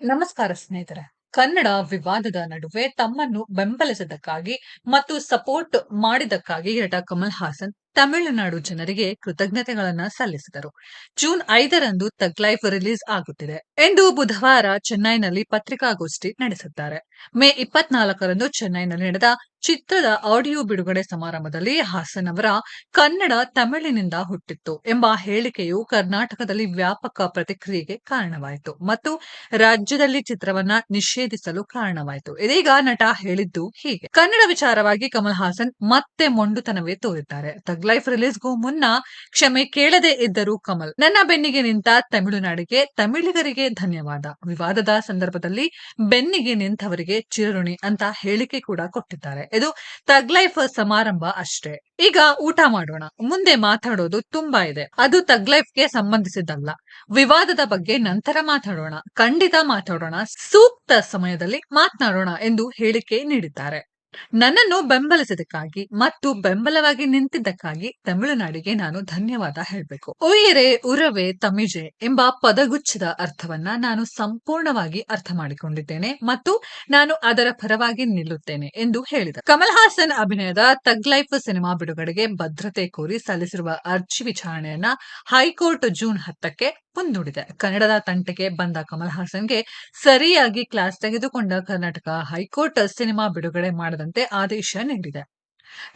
ನಮಸ್ಕಾರ ಸ್ನೇಹಿತರೆ. ಕನ್ನಡ ವಿವಾದದ ನಡುವೆ ತಮ್ಮನ್ನು ಬೆಂಬಲಿಸಿದ್ದಕ್ಕಾಗಿ ಮತ್ತು ಸಪೋರ್ಟ್ ಮಾಡಿದ್ದಕ್ಕಾಗಿ ನಟ ಕಮಲ್ ಹಾಸನ್. ತಮಿಳುನಾಡು ಜನರಿಗೆ ಕೃತಜ್ಞತೆಗಳನ್ನ ಸಲ್ಲಿಸಿದರು. ಜೂನ್ ಐದರಂದು ತಗ್ ಲೈಫ್ ರಿಲೀಸ್ ಆಗುತ್ತಿದೆ. ಎಂದು ಬುಧವಾರ ಚೆನ್ನೈನಲ್ಲಿ ಪತ್ರಿಕಾಗೋಷ್ಠಿ ನಡೆಸಿದ್ದಾರೆ ಮೇ ಇಪ್ಪತ್ನಾಲ್ಕರಂದು ಚೆನ್ನೈನಲ್ಲಿ ನಡೆದ ಚಿತ್ರದ ಆಡಿಯೋ ಬಿಡುಗಡೆ ಸಮಾರಂಭದಲ್ಲಿ ಹಾಸನ್ ಅವರ ಕನ್ನಡ ತಮಿಳಿನಿಂದ ಹುಟ್ಟಿತ್ತು ಎಂಬ ಹೇಳಿಕೆಯು ಕರ್ನಾಟಕದಲ್ಲಿ ವ್ಯಾಪಕ ಪ್ರತಿಕ್ರಿಯೆಗೆ ಕಾರಣವಾಯಿತು ಮತ್ತು ರಾಜ್ಯದಲ್ಲಿ ಚಿತ್ರವನ್ನ ನಿಷೇಧಿಸಲು ಕಾರಣವಾಯಿತು. ಇದೀಗ ನಟ ಹೇಳಿದ್ದು ಹೀಗೆ. ಕನ್ನಡ ವಿಚಾರವಾಗಿ ಕಮಲ್ ಹಾಸನ್ ಮತ್ತೆ ಮೊಂಡುತನವೇ ತೋರಿದ್ದಾರೆ. ತಗ್ ಲೈಫ್ ರಿಲೀಸ್ಗೂ ಮುನ್ನ ಕ್ಷಮೆ ಕೇಳದೆ ಇದ್ದರು ಕಮಲ್. ನನ್ನ ಬೆನ್ನಿಗೆ ನಿಂತ ತಮಿಳುನಾಡಿಗೆ ತಮಿಳಿಗರಿಗೆ ಧನ್ಯವಾದ. ವಿವಾದದ ಸಂದರ್ಭದಲ್ಲಿ ಬೆನ್ನಿಗೆ ನಿಂತವರಿಗೆ ಚಿರಋಣಿ ಅಂತ ಹೇಳಿಕೆ ಕೂಡ ಕೊಟ್ಟಿದ್ದಾರೆ. ಇದು ತಗ್ ಲೈಫ್ ಸಮಾರಂಭ ಅಷ್ಟೇ. ಈಗ ಊಟ ಮಾಡೋಣ. ಮುಂದೆ ಮಾತಾಡೋದು ತುಂಬಾ ಇದೆ. ಅದು ತಗ್ ಲೈಫ್ಗೆ ಸಂಬಂಧಿಸಿದ್ದಲ್ಲ. ವಿವಾದದ ಬಗ್ಗೆ ನಂತರ ಮಾತಾಡೋಣ. ಖಂಡಿತ ಮಾತಾಡೋಣ. ಸೂಕ್ತ ಸಮಯದಲ್ಲಿ ಮಾತನಾಡೋಣ ಎಂದು ಹೇಳಿಕೆ ನೀಡಿದ್ದಾರೆ. ನನ್ನನ್ನು ಬೆಂಬಲಿಸಿದ್ದಕ್ಕಾಗಿ ಮತ್ತು ಬೆಂಬಲವಾಗಿ ನಿಂತಿದ್ದಕ್ಕಾಗಿ ತಮಿಳುನಾಡಿಗೆ ನಾನು ಧನ್ಯವಾದ ಹೇಳಬೇಕು. ಉಯಿರೆ ಉರವೆ, ತಮಿಜೆ ಎಂಬ ಪದಗುಚ್ಛದ ಅರ್ಥವನ್ನ ನಾನು ಸಂಪೂರ್ಣವಾಗಿ ಅರ್ಥ ಮಾಡಿಕೊಂಡಿದ್ದೇನೆ ಮತ್ತು ನಾನು ಅದರ ಪರವಾಗಿ ನಿಲ್ಲುತ್ತೇನೆ ಎಂದು ಹೇಳಿದ ಕಮಲ್ ಹಾಸನ್ ಅಭಿನಯದ ತಗ್ ಲೈಫ್ ಸಿನಿಮಾ ಬಿಡುಗಡೆಗೆ ಭದ್ರತೆ ಕೋರಿ ಸಲ್ಲಿಸಿರುವ ಅರ್ಜಿ ವಿಚಾರಣೆಯನ್ನ ಹೈಕೋರ್ಟ್ ಜೂನ್ ಹತ್ತಕ್ಕೆ ಮುಂದೂಡಿದೆ. ಕನ್ನಡದ ತಂಟೆಗೆ ಬಂದ ಕಮಲ್ ಹಾಸನ್ಗೆ ಸರಿಯಾಗಿ ಕ್ಲಾಸ್ ತೆಗೆದುಕೊಂಡ ಕರ್ನಾಟಕ ಹೈಕೋರ್ಟ್ ಸಿನಿಮಾ ಬಿಡುಗಡೆ ಮಾಡದಂತೆ ಆದೇಶ ನೀಡಿದೆ.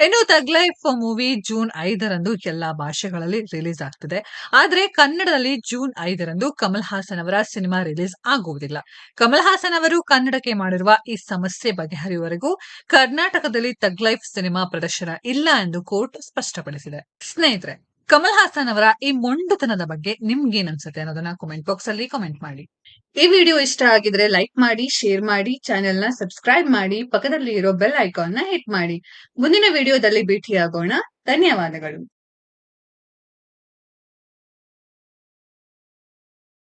ಇನ್ನು ತಗ್ ಲೈಫ್ ಮೂವಿ ಜೂನ್ ಐದರಂದು ಎಲ್ಲಾ ಭಾಷೆಗಳಲ್ಲಿ ರಿಲೀಸ್ ಆಗ್ತಿದೆ. ಆದ್ರೆ ಕನ್ನಡದಲ್ಲಿ ಜೂನ್ ಐದರಂದು ಕಮಲ್ ಹಾಸನ್ ಅವರ ಸಿನಿಮಾ ರಿಲೀಸ್ ಆಗುವುದಿಲ್ಲ. ಕಮಲ್ ಹಾಸನ್ ಅವರು ಕನ್ನಡಕ್ಕೆ ಮಾಡಿರುವ ಈ ಸಮಸ್ಯೆ ಬಗೆಹರಿಯುವವರೆಗೂ ಕರ್ನಾಟಕದಲ್ಲಿ ತಗ್ ಲೈಫ್ ಸಿನಿಮಾ ಪ್ರದರ್ಶನ ಇಲ್ಲ ಎಂದು ಕೋರ್ಟ್ ಸ್ಪಷ್ಟಪಡಿಸಿದೆ. ಸ್ನೇಹಿತರೆ ಕಮಲ್ ಹಾಸನ್ ಅವರ ಈ ಮೊಂಡತನದ ಬಗ್ಗೆ ನಿಮ್ಗೇನ್ ಅನ್ಸುತ್ತೆ ಅನ್ನೋದನ್ನ ಕಾಮೆಂಟ್ ಬಾಕ್ಸ್ ಅಲ್ಲಿ ಕಮೆಂಟ್ ಮಾಡಿ. ಈ ವಿಡಿಯೋ ಇಷ್ಟ ಆಗಿದ್ರೆ ಲೈಕ್ ಮಾಡಿ ಶೇರ್ ಮಾಡಿ ಚಾನೆಲ್ನ ಸಬ್ಸ್ಕ್ರೈಬ್ ಮಾಡಿ ಪಕ್ಕದಲ್ಲಿ ಇರೋ ಬೆಲ್ ಐಕಾನ್ನ ಹಿಟ್ ಮಾಡಿ. ಮುಂದಿನ ವಿಡಿಯೋದಲ್ಲಿ ಭೇಟಿಯಾಗೋಣ. ಧನ್ಯವಾದಗಳು.